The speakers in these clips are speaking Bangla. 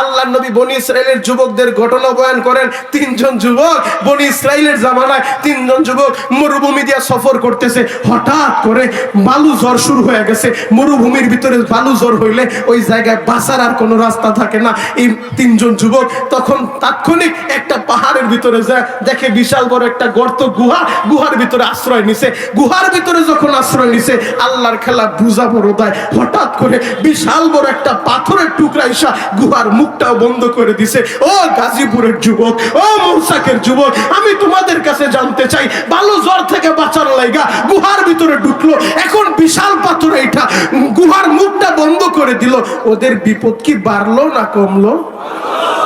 আল্লাহ নবী বনি ইসরায়েলের যুবকদের ঘটনা বয়ান করেন, তিনজন যুবক বনি ইসরায়েলের জামানায় তিনজন যুবক মরুভূমি দিয়ে সফর করতেছে। হঠাৎ করে বালু ঝড় শুরু হয়ে গেছে। মরুভূমির ভিতরে বালু ঝড় হইলে ওই জায়গায় বাঁচার আর কোনো রাস্তা থাকে না। এই তিনজন যুবক তখন তাৎক্ষণিক একটা পাহাড়ের ভিতরে যায়, দেখে বিশাল বড় একটা গর্ত, গুহা। গুহার ভিতরে আশ্রয় নিছে। গুহার ভিতরে যখন আশ্রয় নিছে, আল্লাহর খেলা বুঝা বড় দেয়। হঠাৎ করে বিশাল বড় একটা পাথরের টুকরা ইসা গুহার মুখটাও বন্ধ করে দিছে। ও গাজীপুরের যুবক, ও মৌসাকের যুবক, আমি তোমাদের কাছে জানতে চাই ভালো জ্বর থেকে বাঁচার লাইগা গুহার ভিতরে ঢুকলো, এখন বিশাল পাথর এটা গুহার মুখটা বন্ধ করে দিল। ওদের বিপদ কি বাড়লো না কমলো?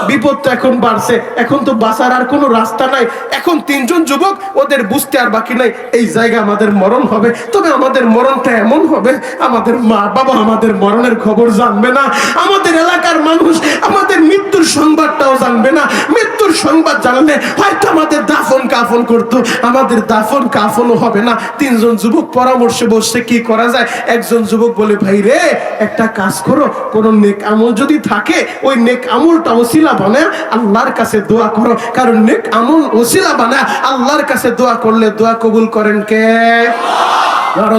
বিপদ তো এখন বাড়ছে, এখন তো বাঁচার আর কোনো রাস্তা নাই। এখন তিনজন যুবক, ওদের বুঝতে আর বাকি নাই, এই জায়গা আমাদের মরণ হবে। তবে আমাদের মরণটা এমন হবে, আমাদের মা বাবা আমাদের মরণের খবর জানবে না। আমাদের এলাকার মানুষ আমাদের মৃত্যুর সংবাদটাও জানবে না। মৃত্যুর সংবাদ জানলে হয়তো আমাদের দাফন কাফন করতো। আমাদের দাফন কাফনও হবে না। তিনজন যুবক পরামর্শে বসছে, কি করা যায়? একজন যুবক বলে, ভাই রে, একটা কাজ করো। কোন নেক আমল যদি থাকে, ওই নেক আমলটা ওসিলা বানায় আল্লাহর কাছে দোয়া করো। কারণ নেক আমল ওসিলা বানায় আল্লাহর কাছে দোয়া করলে দোয়া কবুল করেন কে?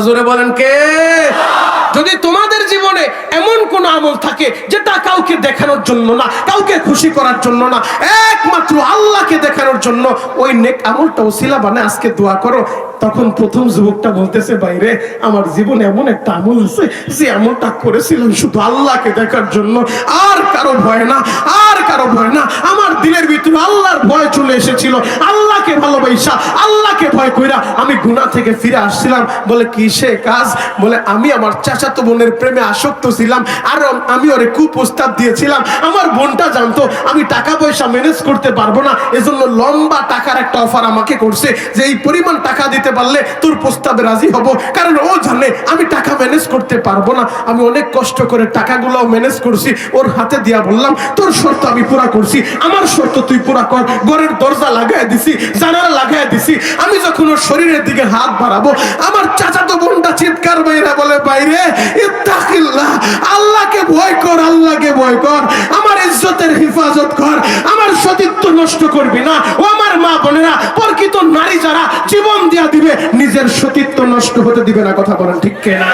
জোরে বলেন কে? যদি তোমাদের জীবনে এমন কোন আমল থাকে যেটা কাউকে দেখানোর জন্য না, কাউকে খুশি করার জন্য না, একমাত্র আল্লাহকে দেখানোর জন্য ওই নেক আমলটা ওসিলা বানায়, আজকে দোয়া করো, তখন প্রথম যুবকটা বলতেছে, বাইরে, আমার জীবনে এমন একটা আমল আছে যে আমলটা করেছিলাম শুধু আল্লাহকে দেখার জন্য। আর কারও ভয় না, আর কারও ভয় না। আমার দিলের ভিতরে আল্লাহর ভয় চলে এসেছিল। আল্লাহকে ভালোবাসা, আল্লাহকে ভয় কইরা আমি গুনাহ থেকে ফিরে আসছিলাম। বলে কি সে কাজ? বলে, আমি আমার চাচাতো বোনের প্রেমে আসক্ত ছিলাম আর আমি ওরে কুপ্রস্তাব দিয়েছিলাম। আমার বোনটা জানতো, আমি টাকা পয়সা ম্যানেজ করতে পারব না। এজন্য লম্বা টাকার একটা অফার আমাকে করছে যে, এই পরিমাণ টাকা দিতে পারলে তোর প্রস্তাবে রাজি হব। কারণ ও জানে আমি টাকা ম্যানেজ করতে পারব না। আমি অনেক কষ্ট করে টাকাগুলো ম্যানেজ করছি। ওর হাতে দিয়া বললাম, তোর শর্ত আমি পুরা করছি। আমার শর্ত তুই পুরা কর। ঘরের দরজা লাগাই দিছি। জানালা লাগাই দিছি। আমি যখন ওর শরীরের দিকে হাত বাড়াবো, আমার চাচাতো বোনটা চিৎকার বাইরা বলে, বাইরে, ইত্তাকিল্লাহ, আল্লাহকে ভয় কর, আল্লাহকে ভয় কর। আমার ইজ্জতের হেফাজত কর। আমার সতীত্ব নষ্ট করবি না। ও আমার মা বোনেরা, প্রকৃত নারী যারা জীবন দিয়া দিবে, নিজের সতীত্ব নষ্ট হতে দিবে না। কথা বলেন ঠিক কেনা?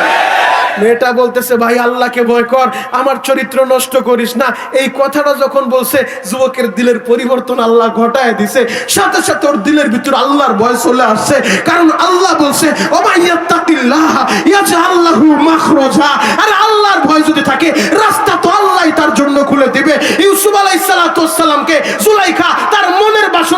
মেয়েটা বলতেছে, ভাই, আল্লাহকে ভয় কর, আমার চরিত্র নষ্ট করিস না। এই কথাটা যখন বলছে, যুবকের দিলের পরিবর্তন আল্লাহ ঘটায় দিছে। সাথে সাথে ওর দিলের ভিতর আল্লাহর ভয় চলে আসছে। কারণ আল্লাহ বলছে আর আল্লাহর ভয় যদি থাকে, রাস্তা তো আল্লাহই তার জন্য খুলে দিবে। ইউসুফ আলাইহিস সালাতু সালামকে জুলাইখা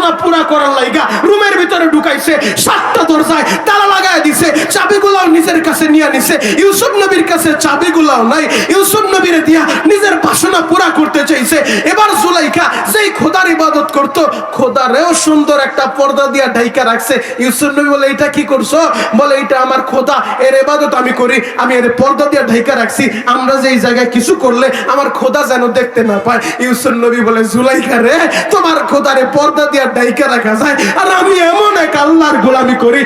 তার পুরা করার লাইগা রুমের ভিতরে ঢুকাইছে, সাতটা দরজায় তালা লাগায় দিছে, চাবিগুলাও নিজের কাছে নিয়ে নিছে। ইউসুফ নবীর কাছে চাবিগুলাও নাই, ইউসুফ নবীরে দিয়া নিজের বাসনা পুরা করতে চাইছে। এবার জুলাইখা যেই খোদার ইবাদত করত, খোদারেও সুন্দর একটা পর্দা দিয়া ঢাইকা রাখছে। ইউসুফ নবী বলে এটা কি করছ? বলে এটা আমার খোদা, এর ইবাদত আমি করি, আমি এর পর্দা দিয়া ঢাইকা রাখছি। আমরা যে এই জায়গায় কিছু করলে আমার খোদা যেন দেখতে না পায়। ইউসুফ নবী বলে, জুলাইখা রে, তোমার খোদারে পর্দা দিয়া ঢাইকা রাখা যায়। আর আমি এমন এক আল্লাহর গোলামি করি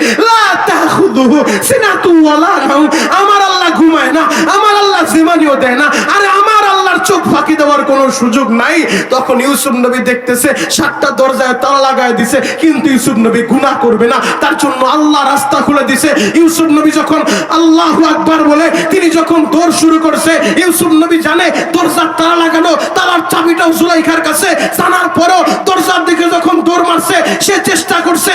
আমার আল্লাহ ঘুমায় না, আমার আল্লাহ জিমানিও দেয় না। আর আমার চোখ ফাঁকি দেওয়ার কোনো সুযোগ নাই। তখন ইউসুফ নবী দেখতেছে, সাতটা দরজায় তালা লাগায় দিছে, কিন্তু ইউসুফ নবী গুনাহ করবে না। তার জন্য আল্লাহ রাস্তা খুলে দিছে। ইউসুফ নবী যখন আল্লাহু আকবার বলে, তিনি যখন দৌড় শুরু করছে, ইউসুফ নবী জানে দরজার তালা লাগানো, তালার চাবিটাও জুলাইখার কাছে। জানার পরও দরজার দিকে যখন দৌড় মারছে, সে চেষ্টা করছে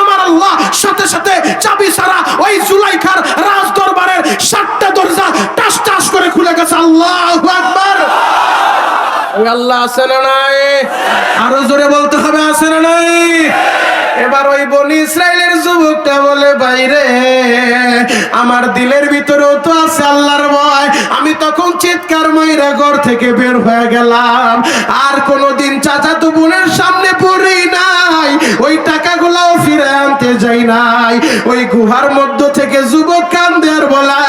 আমার আল্লাহ সাথে সাথে চাবি ছাড়া ওই জুলাইখার রাজ দরবারের সাতটা দরজা টাস টাস করে খুলে গেছে, আল্লাহু আকবার। ওই আল্লাহ আছে না নাই? আরও জোরে বলতে হবে, আছে না নাই? এবার ওই বনি ইসরায়েলের যুবকটা বলে, বাইরে, আমার দিলের ভিতরেও তো আছে আল্লাহর ভয়। আমি তখন চিৎকার মাইরা ঘর থেকে বের হয়ে গেলাম। আর কোনোদিন চাচাতো বোনের সামনে পড়ি নাই। ওই টাকাগুলাও ফিরে আনতে যাই নাই। ওই গুহার মধ্য থেকে যুবক কান্দে আর বলা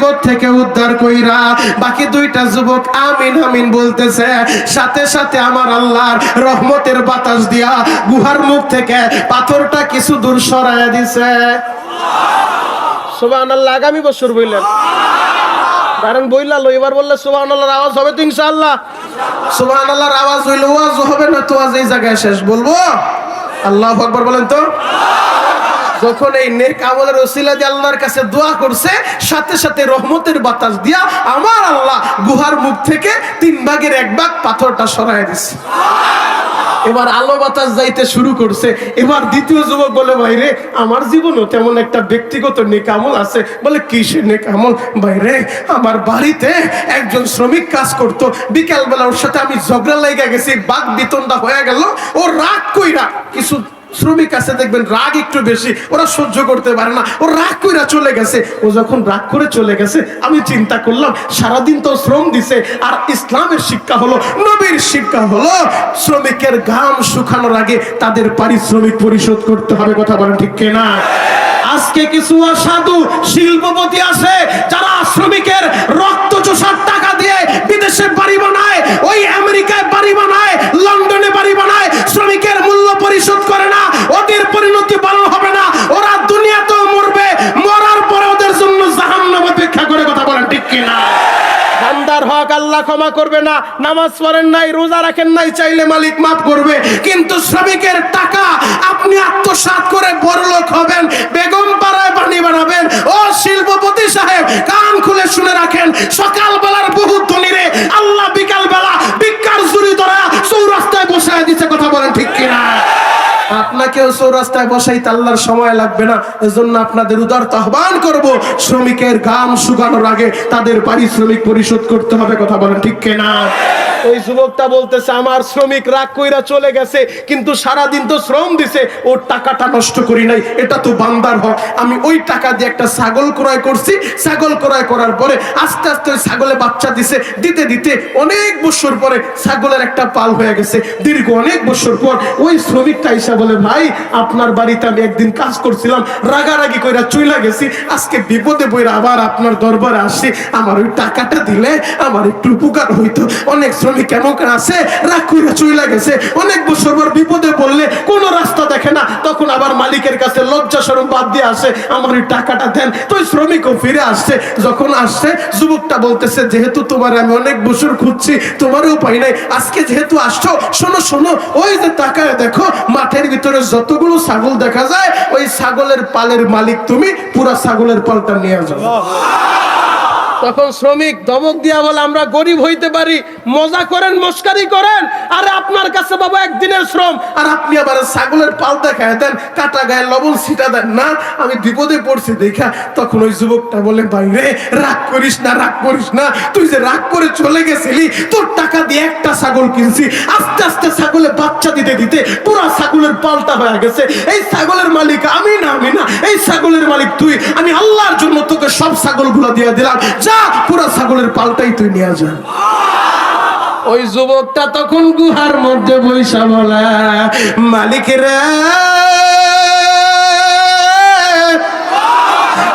বিপদ থেকে উদ্ধার কইরা বাকি দুইটা যুবক আমিন আমিন বলতেছে সাথে সাথে আমার আল্লাহর রহমতের বাতাস দিয়া গুহার মুখ থেকে পাথরটা কিছু দূর সরাইয়া দিছে। সুবহানাল্লাহ আগামী বছর বললেন কারণ বইলা লো এবার বললে সুবহানাল্লাহর আওয়াজ হবে তো ইনশাআল্লাহ। সুবহানাল্লাহর আওয়াজ হইলে ওয়াজ হবে না তো আজ এই জায়গায় শেষ বলব। আল্লাহু আকবার বলেন তো। যখন এই নেক আমলের ওসিলা দিয়ে আল্লাহর কাছে দোয়া করছে, সাথে সাথে রহমতের বাতাস দিয়া আমার আল্লাহ গুহার মুখ থেকে তিন ভাগের এক ভাগ পাথরটা সরাই দিছে। এবার আলো বাতাস যাইতে শুরু করছে। এবার দ্বিতীয় যুবক বলে, ভাইরে, আমার জীবনও তেমন একটা ব্যক্তিগত নেকামল আছে। বলে, কিসের নেকামল ভাইরে, আমার বাড়িতে একজন শ্রমিক কাজ করতো। বিকালবেলা ওর সাথে আমি ঝগড়া লেগে গেছি, বাঘ বিতনটা হয়ে গেল। ও রাগ কইরা কিছু শ্রমিক আছে, দেখবেন রাগ একটু বেশি। ওরা সহ্য করতে পারে না। ও রাগ কইরা চলে গেছে। ও যখন রাগ করে চলে গেছে, আমি চিন্তা করলাম, সারাদিন তো শ্রম দিছে, আর ইসলামের শিক্ষা হলো, নবীর শিক্ষা হলো, শ্রমিকের ঘাম শুকানোর আগে তাদের পারিশ্রমিক পরিশোধ করতে হবে। কথা বলেন ঠিক কিনা? আজকে কিছু অসাধু শিল্পপতি আছে, যারা শ্রমিকের রক্ত চোষার টাকা দিয়ে বিদেশে বাড়ি বানায়, ওই আমেরিকায় বাড়ি বানায়, লন্ডনে বাড়ি বানায়, শ্রমিকের মূল্য পরিশোধ করে না ওদের পরিণতি হবে না। ওরা দুনিয়াতেও মরবে। মরার পরে ওদের জন্য জাহান্নাম অপেক্ষা করে কথা বলেন, ঠিক কিনা? বান্দার হক আল্লাহ ক্ষমা করবে না। নামাজ পড়েন নাই, রোজা রাখেন নাই, চাইলে মালিক মাফ করবে। কিন্তু শ্রমিকের টাকা আপনি আত্মসাৎ করে বড় লোক হবেন, বেগম পাড়ায় পানি বানাবেন চৌরাস্তায় বসাইতে আল্লাহর সময় লাগবে না। এজন্য আপনাদের উদার আহ্বান করব। শ্রমিকের গাম শুকানোর আগে তাদের পারিশ্রমিক পরিশোধ করতে হবে, কথা বলেন ঠিক কিনা? ওই যুবকটা বলতেছে, আমার শ্রমিক রাগ কইরা চলে গেছে, কিন্তু সারাদিন তো শ্রম দিছে। ওর টাকাটা নষ্ট করি নাই, এটা তো বান্দার হক। আমি ওই টাকা দিয়ে একটা ছাগল ক্রয় করছি। ছাগল ক্রয় করার পরে আস্তে আস্তে ছাগলে বাচ্চা দিছে। দিতে দিতে অনেক বছর পরে ছাগলের একটা পাল হয়ে গেছে। দীর্ঘ অনেক বছর পর ওই শ্রমিকটা এসে বলে, ভাই, আপনার বাড়িতে আমি একদিন কাজ করছিলাম, রাগারাগি কইরা চইলা গেছি। আজকে বিপদে বইরা আবার আপনার দরবারে আসি আমার ওই টাকাটা দিলে আমার একটু উপকার হইতো। অনেক শ্রমিক কেমন আছে রাগ কইরা চইলা গেছে। অনেক বছর পর বিপদে পড়লে কোনো রাস্তা দেখে না। তখন আবার মালিকের কাছে লজ্জা সরম বাদ দিয়ে আসে, আমার ওই টাকাটা দেন। তো শ্রমিকও ফিরে আসছে। যখন আসছে, যুবকটা বলতেছে, যেহেতু তোমার আমি অনেক বছর খুঁজছি, তোমারও পাই নাই। আজকে যেহেতু আসছো, শোনো শোনো, ওই যে তাকায় দেখো, মাঠের ভিতরে যতগুলো ছাগল দেখা যায়, ওই ছাগলের পালের মালিক তুমি, পুরা ছাগলের পালটা নিয়ে যাও। তখন শ্রমিক ধমক দিয়া বলে, আমরা গরিব হইতে পারি, মজা করেন, মস্কারি করেন, আরে আপনার কাছে বাবা একদিনের শ্রম। আর আপনি আবার ছাগলের পাল দেখায় দেন, কাটা গায়ে লবণ ছিটা দেন না। আমি বিপদে পড়ছি দেখা, তখন ওই যুবকটা বলে, ভাই রে, রাগ করিস না, রাগ করিস না। তুই যে রাগ করে চলে গেছিলি, তোর টাকা দিয়ে একটা ছাগল কিনছি। আস্তে আস্তে ছাগলে বাচ্চা দিতে দিতে পুরো ছাগলের পাল্টা হয়ে গেছে। এই ছাগলের মালিক আমি না আমি না। এই ছাগলের মালিক তুই। আমি আল্লাহর জন্য তোকে সব ছাগলগুলো দিয়ে দিলাম। যা পুরা ছাগলের পাল্টাই তুই নিয়ে যা ওই যুবকটা তখন গুহার মধ্যে বৈশা বলে মালিকেরা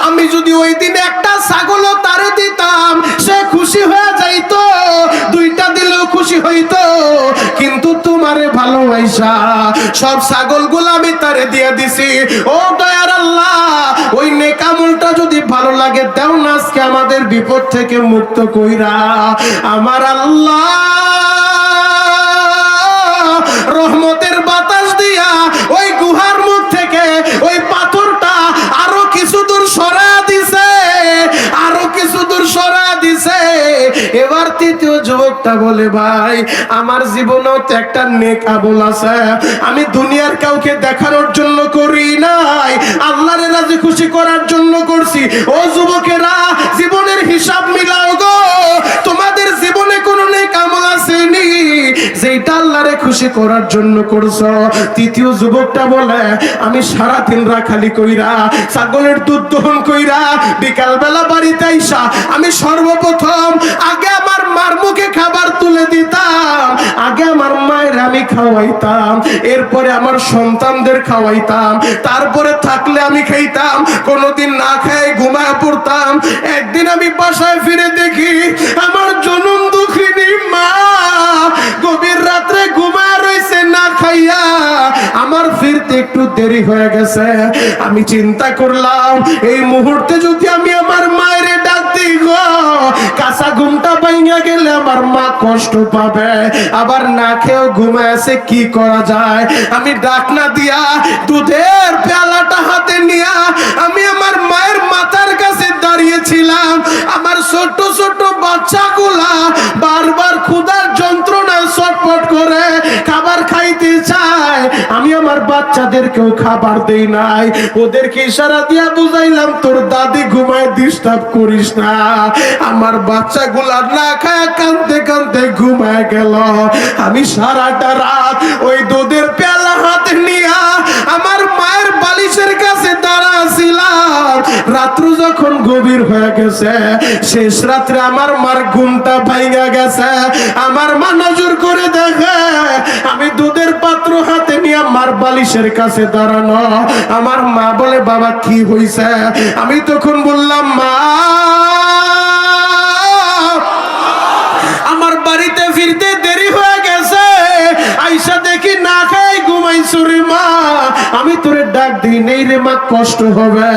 আমি যদি ওই একটা ছাগলও তারে দিতাম, সে খুশি হয়ে যাইতো, দুইটা দিলেও খুশি হইতো। কিন্তু তোমারে ভালোবাসা সব ছাগলগুলো আমি তারে দিয়ে দিছি। ও দয়ার আল্লাহ, ওই নেকামলটা যদি ভালো লাগে, দেও না আজকে আমাদের বিপদ থেকে মুক্ত কইরা। আমার আল্লাহ রহমতের বাতাস দিয়া ওই গুহার মুখ থেকে ওই পাথরটা আরও কিছু দূর সরা দিছে, আরও কিছু দূর সরা দিছে। এবার তৃতীয় যুবকটা বলে, ভাই, আমার একটা নেক আছে। আমি দুনিয়ার কাউকে দেখানোর জন্য করি নাই। আল্লাহর রাজি খুশি করার জন্য করছি। ও যুবকেরা, জীবনের হিসাব মিলাও গো। তোমাদের জীবনে কোনো নেক আমল আসেনি। যেটা আল্লাহরে খুশি করার জন্য করছ। তৃতীয় যুবকটা বলে, আমি সারা দিন রাখালি কইরা, ছাগলের দুধ দহন কইরা বিকাল বেলা বাড়িতে আইসা, আমি সর্বপ্রথম আগে আমার মার মুখে খাবার তুলে দিতাম। আগে আমার মায়ের আমি খাওয়াইতাম, এরপরে আমার সন্তানদের খাওয়াইতাম। তারপরে থাকলে আমি খাইতাম, কোনোদিন না খাই ঘুমায় পড়তাম। একদিন আমি বাসায় ফিরে দেখি, আমার জনম দুঃখিনী মা গভীর রাত্রে ঘুমায় রইছে না খাইয়া। আমার ফিরতে একটু দেরি হয়ে গেছে। আমি চিন্তা করলাম, এই মুহূর্তে যদি আমি আমার মায়ের দিই গো আমার না দিয়া দুধের পেয়ালাটা হাতে নিয়া আমি আমার মায়ের মাথার কাছে দাঁড়িয়েছিলাম। আমার ছোট ছোট বাচ্চাগুলা বারবার ক্ষুধার যন্ত্রণায় ছটফট করে খাবার খাইতে চায়। আমি আমার বাচ্চাদেরকেও খাবার দেই নাই। ওদেরকে ইশারা দিয়া বুঝাইলাম, তোর দাদি ঘুমায় ডিস্টার্ব করিস না। আমার বাচ্চা বাচ্চাগুলা না খায় কানতে কানতে ঘুমায় গেল। আমি সারাটা রাত ওই দুধের রাত্র যখন গভীর হয়ে গেছে, শেষ রাত্রে আমার মার ঘুমটা ভাইয়া গেছে। আমার মা নজর করে দেখে, আমি দুধের পাত্র হাতে নিয়ে আমার বালিশের কাছে দাঁড়ানো। আমার মা বলে, বাবা, কি হইছে? আমি তখন বললাম, মা আমি তোরে ডাক দিই, নেই রে মা, কষ্ট হবে।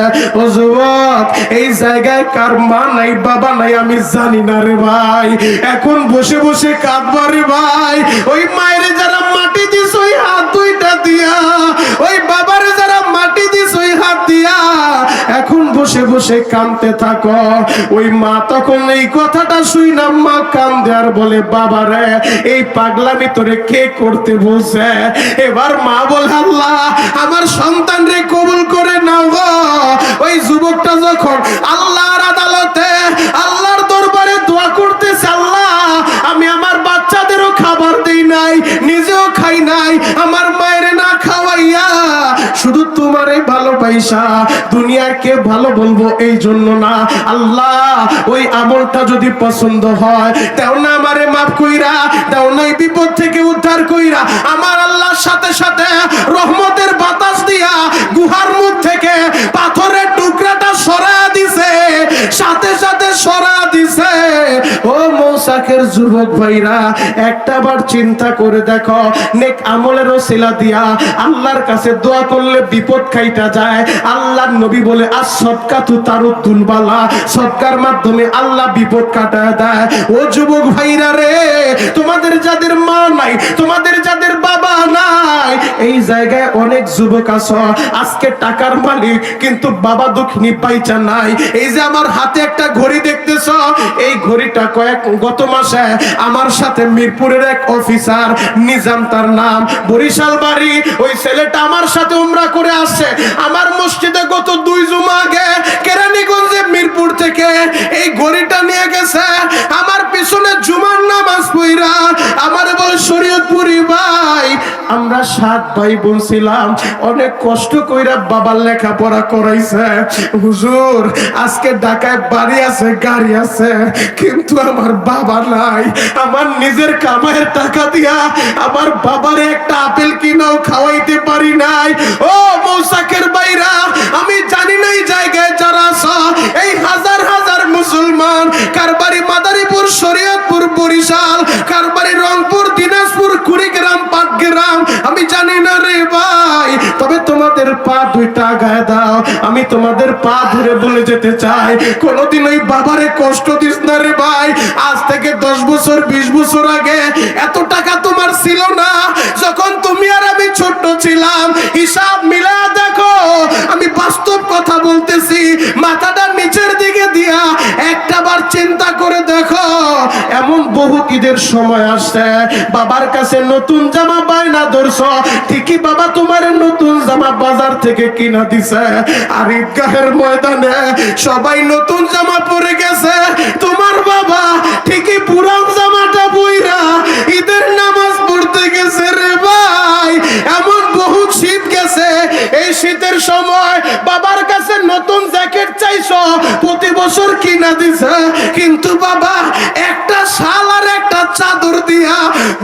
এই জায়গায় কার মা নাই, বাবা নাই, আমি জানি না রে ভাই। এখন বসে বসে কাঁদবা রে ভাই। ওই মায়ের যারা বসে বসে কাঁদতে থাকো। ওই মা তখন এই কথাটা শুই না মা কান্দে আর বলে, বাবা রে, এই পাগলামি তোরে কে করতে বলছে? এবার মা বলে, আল্লাহ, আমার সন্তান রে কবুল করে নাও গো। ওই যুবকটা যখন আল্লাহর আদালতে, আল্লাহর দরবারে দোয়া করতেছে, আল্লাহ, আমি আমার বাচ্চাদেরও খাবার দেই নাই, নিজেও খাই নাই, আমার মায়ের না খাওয়াইয়া শুধু তোমারে ভালোবাসা দুনিয়াকে ভালো বলব এই জন্য না। আল্লাহ, ওই আমলটা যদি পছন্দ হয় তেও না আমারে মাফ কইরা তেও না এই বিপদ থেকে উদ্ধার কইরা, আমার আল্লাহর সাথে সাথে রহমতের বাতাস দিয়া গুহার মুখ থেকে পাথরের টুকরাটা সরা দিছে, সাথে সাথে সরা দিছে। ও মৌসাকের যুবক ভাইরা, একটা বার চিন্তা করে দেখো, নেক আমলের ওসিলা দিয়া আল্লাহর কাছে দোয়া করলে বিপদ খাইটা যায় আল্লাহর নবী বলে আর সবকা তু তার বালা সবকার মাধ্যমে আল্লাহ বিপদ কাটা দেয়। ও যুবক ভাইরা রে, তোমাদের যাদের মা নাই, তোমাদের যাদের জায়গায় অনেক যুবক আছো। আজকে টাকার মালিক, কিন্তু বাবা দুঃখিনী পাইচা নাই। এই যে আমার হাতে একটা ঘড়ি দেখতেছ, এই ঘড়িটা কয়েক, গত মাসে আমার সাথে মিরপুরের এক অফিসার, নিজাম তার নাম, বরিশাল বাড়ি, ওই ছেলেটা আমার সাথে উমরা করে আসছে। আমার মসজিদে গত দুই জুমা আগে কেরানীগঞ্জে মিরপুর থেকে এই ঘড়িটা নিয়ে গেছে। আমার পিছনে জুমার নামাজ পইরা আমার বলে, শরীয়তপুরি ভাই, আমরা সাত ভাই বোন ছিলাম। অনেক কষ্ট কইরা বাবার লেখাপড়া করাইছে। হুজুর, আজকে ঢাকায় বাড়ি আছে, গাড়ি আছে, কিন্তু আমার বাবা নাই। আমার নিজের কামাইয়ের টাকা দিয়া আমার বাবার একটা আপেল কিনাও খাওয়াইতে পারি নাই। ও মৌসাকের বাইরা আমি জানি না এই জায়গায় যারা আছো, এই হাজার হাজার মুসলমান কারবারি মাদারীপুর, শরীয়তপুর, বরিশাল, কারবারি, রংপুর, দিনাজপুর, কুড়িগ্রাম, পাটগ্রাম। আমি জানি না রে ভাই, তবে তোমাদের পা দুইটা গায়ে দাও। আমি তোমাদের পা ধরে বলে যেতে চাই। কোনোদিন ওই বাবারে কষ্ট দিস না রে ভাই। আজ থেকে দশ বছর, বিশ বছর আগে এত টাকা তোমার ছিল না। যখন তুমি আর আমি ছোট্ট ছিলাম, হিসাব মিলা চিন্তা করে দেখো, এমন বহু ঈদের সময় আসছে, বাবার কাছে নতুন জামা বায়না ধরছ, ঠিকই বাবা তোমার নতুন জামা বাজার থেকে কিনা দিছে। আর ঈদগাহের ময়দানে সবাই নতুন জামা পরে গেছে। তোমার বাবা ঠিকই পুরান জামাটা বইরা ঈদের নামাজ পড়তে গেছে রে ভাই। এমন বহু শীত গেছে, এই শীতের সময় বাবার কাছে নতুন চাইছো, প্রতি বছর কিনা দিছে। কিন্তু বাবা, একটা শাল আর একটা চাদর দিয়া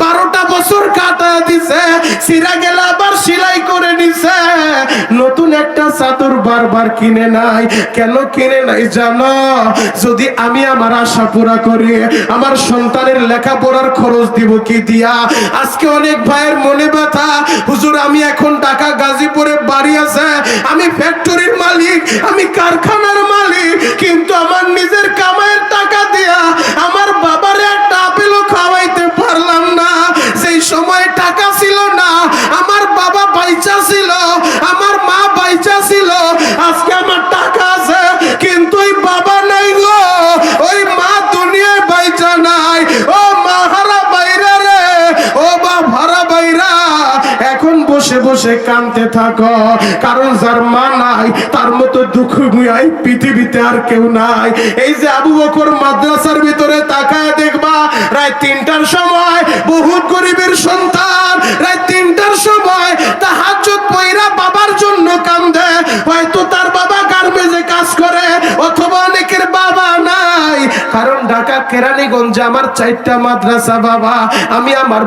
বারোটা বছর কাটা দিছে। সিরা গেলে আবার সিলাই করে নিছে। একটা চাদর বারবার কিনে নাই। কেন কিনে নাই জানো? যদি আমি আমার আশা পুরা করি, আমার সন্তানের লেখাপড়ার খরচ দিব কি দিয়া? আজকে অনেক ভাইয়ের মনে ব্যথা। হুজুর, আমি এখন টাকা গাজীপুরে বাড়ি আছে। আমি ফ্যাক্টরির মালিক, আমি কারখানার মালিক, কিন্তু আমার বসে কানতে থাকো। কারণ যার মা নাই, তার মতো দুঃখ মুয়াই পৃথিবীতে আর কেউ নাই। এই যে আবু বকর মাদ্রাসার ভিতরে তাকায় দেখবা রায় তিনটার সময় বহুত গরিবের সন্তান কেরানীগঞ্জে আমার চারটা মাদ্রাসা, বাবা, আমি আমার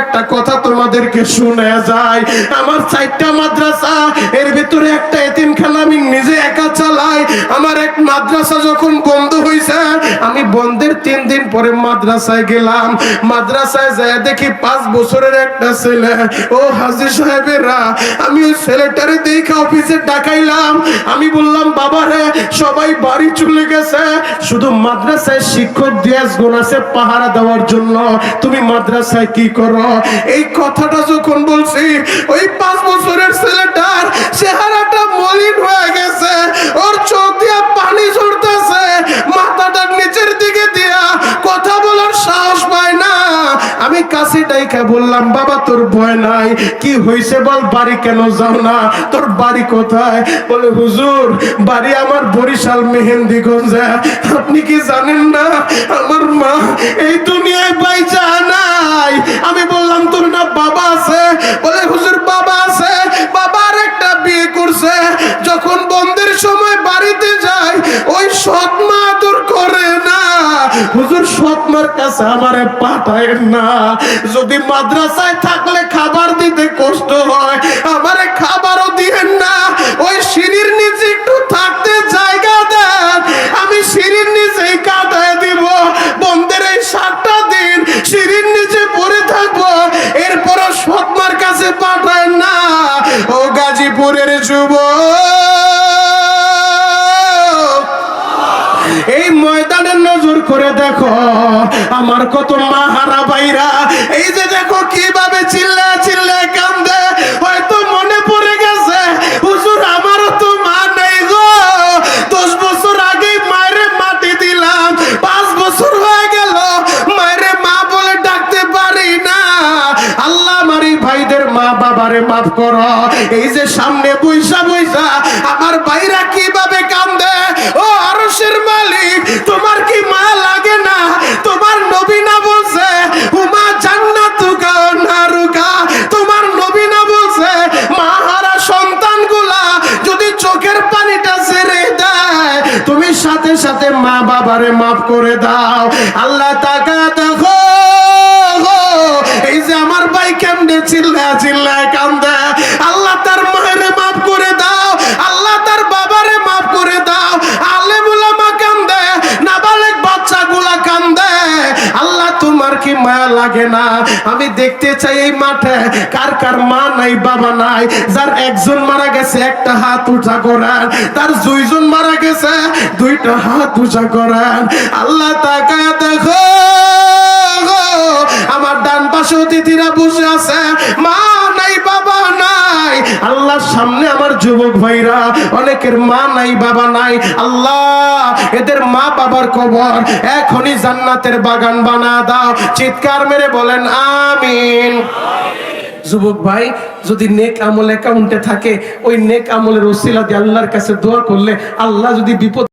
একটা কথা তোমাদেরকে শুনে যাই। আমার চারটা মাদ্রাসা, এর ভিতরে একটা এতিমখানা আমি নিজে একা চালাই। আমার এক মাদ্রাসা যখন বন্ধ হয়েছে আমি বন্ধের তিন দিন পরে মাদ্রাসায় গেলাম। মাদ্রাসায় যায় দেখি পাঁচ বছরের একটা ছেলে। ও হাজি সাহেবেরা, আমি ওই ছেলেটারে দেখে অফিসে ডাকাইলাম। আমি বললাম বাবা রে সবাই বাড়ি চলে গেছে। শুধু মাদ্রাসায় শিক্ষক দিয়াস গুণ আছে পাহারা দেওয়ার জন্য। তুমি মাদ্রাসায় কি করো? এই কথাটা যখন বলছি, ওই পাঁচ বছরের ছেলেটার চেহারাটা মলিন হয়ে গেছে। ওর চোখ দিয়া পানি ঝরতেছে। মাথাটা নিচের দিকে দিয়া কথা বলার সাহস আমি কাছে ডাইকা বললাম, বাবা, তোর ভয় নাই। কি হয়েছে বল, বাড়ি কেন যাও না? তোর বাড়ি কোথায়? বলে, হুজুর, বাড়ি আমার বরিশাল মেহেন্দিগঞ্জে। আপনি কি জানেন না? আমার মা এই দুনিয়ায় বাইচা নাই হুজুর সৎ মার কাছে আমারে পাঠায় না। যদি মাদ্রাসায় থাকলে খাবার দিতে কষ্ট হয়, আমারে খাবারও দিয়েন না। ওই সিঁড়ির নিচে একটু থাকতে জায়গা দেন। আমি সিঁড়ির নিচেই কাটায় দিব। বন্ধের এই সাতটা দিন সিঁড়ির নিচে পড়ে থাকব। এরপরও সৎমার কাছে পাঠায় না। ও গাজীপুরের যুবক এই ময়দানের নজর করে দেখো, আমার কত মাহারা বাইরা এই যে দেখো কীভাবে চিল্লা চিল্লা কান্দে, হয়তো মনে পড়ে গেছে, হুজুর, আমারও তো মা নেই গো। দশ বছর আগে মায়ের মাটি দিলাম, পাঁচ বছর হয়ে গেল, মায়ের মা বলে ডাকতে পারি না। আল্লাহ আমার এই ভাইদের মা বাবারে মাফ করো। এই যে সামনে বৈশা বৈশা, আমার ভাইরা কীভাবে কান্দে? ও আরশের মালিক তোমার কি মা লাগে না? তোমার নবী না বলছে উমা জান্নাতুকা নারুকা তোমার নবী না বলছে মাহারা সন্তানগুলা যদি চোখের পানিটা ছেড়ে দেয়, তুমি সাথে সাথে মা বাবারে মাফ করে দাও। আল্লাহ লাগে না। আমি দেখতে চাই এই মাঠে কার কার মা নাই, বাবা নাই। যার একজন মারা গেছে, একটা হাত উঠা করেন। তার দুইজন মারা গেছে, দুইটা হাত উঁচা করেন। আল্লাহ তাকায় দেখো, আমার ডান পাশে অতিথিরা বসে আছে। মা আল্লাহর সামনে আমার যুবক ভাইরা, অনেকের মা নাই, বাবা নাই। আল্লাহ, এদের মা বাবার কবর এখনই জান্নাতের বাগান বানা দাও। চিৎকার মেরে বলেন, আমিন। যুবক ভাই, যদি নেক আমল অ্যাকাউন্টে থাকে, ওই নেক আমলের ওসিলা দিয়ে আল্লাহর কাছে দোয়া করলে আল্লাহ যদি বিপদ